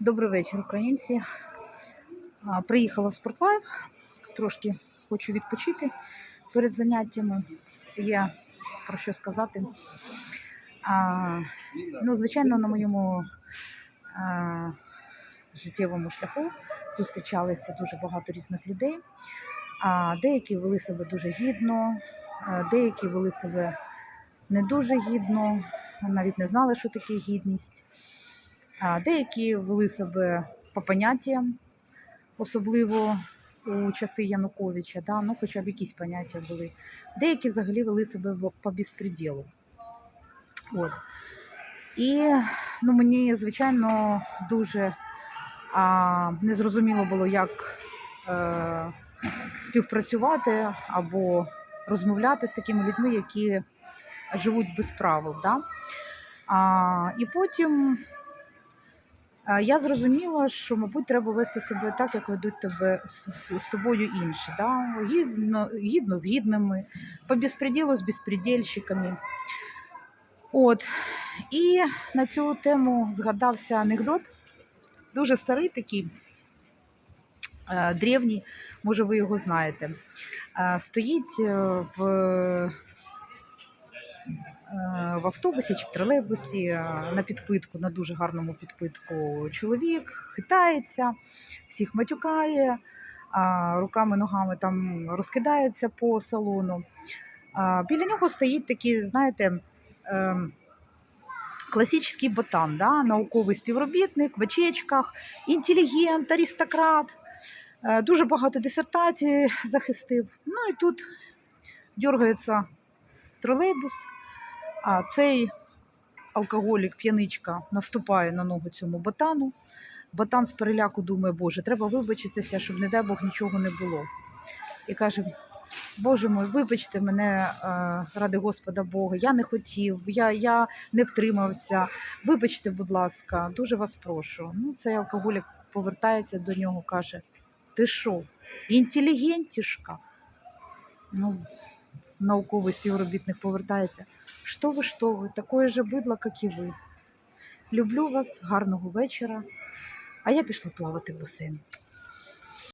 Добрий вечір, українці. Приїхала в спортлайф, трошки хочу відпочити перед заняттями. Є про що сказати. А, ну, звичайно, на моєму а, життєвому шляху зустрічалися дуже багато різних людей. А деякі вели себе дуже гідно, деякі вели себе не дуже гідно, навіть не знали, що таке гідність. Деякі вели себе по поняттям, особливо у часи Януковича, да? ну, хоча б якісь поняття були. Деякі взагалі вели себе по безпреділу. От. І ну, мені, звичайно, дуже а, незрозуміло було, як е, співпрацювати або розмовляти з такими людьми, які живуть без правил. Да? А, і потім я зрозуміла, що, мабуть, треба вести себе так, як ведуть тебе з, з- тобою інші. Да? Гідно, гідно з гідними, по безпреділу з безпредельщиками. От. І на цю тему згадався анекдот, дуже старий такий, древній, може, ви його знаєте. Стоїть е, в в автобусі чи в тролейбусі е, на підпитку, на дуже гарному підпитку чоловік хитається, всіх матюкає, руками, ногами там розкидається по салону. Біля нього стоїть такий, знаєте, ем, класичний ботан, да? науковий співробітник в очечках, інтелігент, аристократ. Е, Дуже багато дисертацій захистив. Ну і тут дергається тролейбус, а цей алкоголік, п'яничка, наступає на ногу цьому ботану. Ботан з переляку думає, Боже, треба вибачитися, щоб, не дай Бог, нічого не було. І каже: Боже мой, вибачте мене е, ради Господа Бога, я не хотів, я, я не втримався. Вибачте, будь ласка, дуже вас прошу. Ну, цей алкоголік повертається до нього, каже: Ти що, інтелігентішка? Ну, науковий співробітник повертається. Що ви, що ви, такое же бидло, як і ви. Люблю вас, гарного вечора. А я пішла плавати в басейн.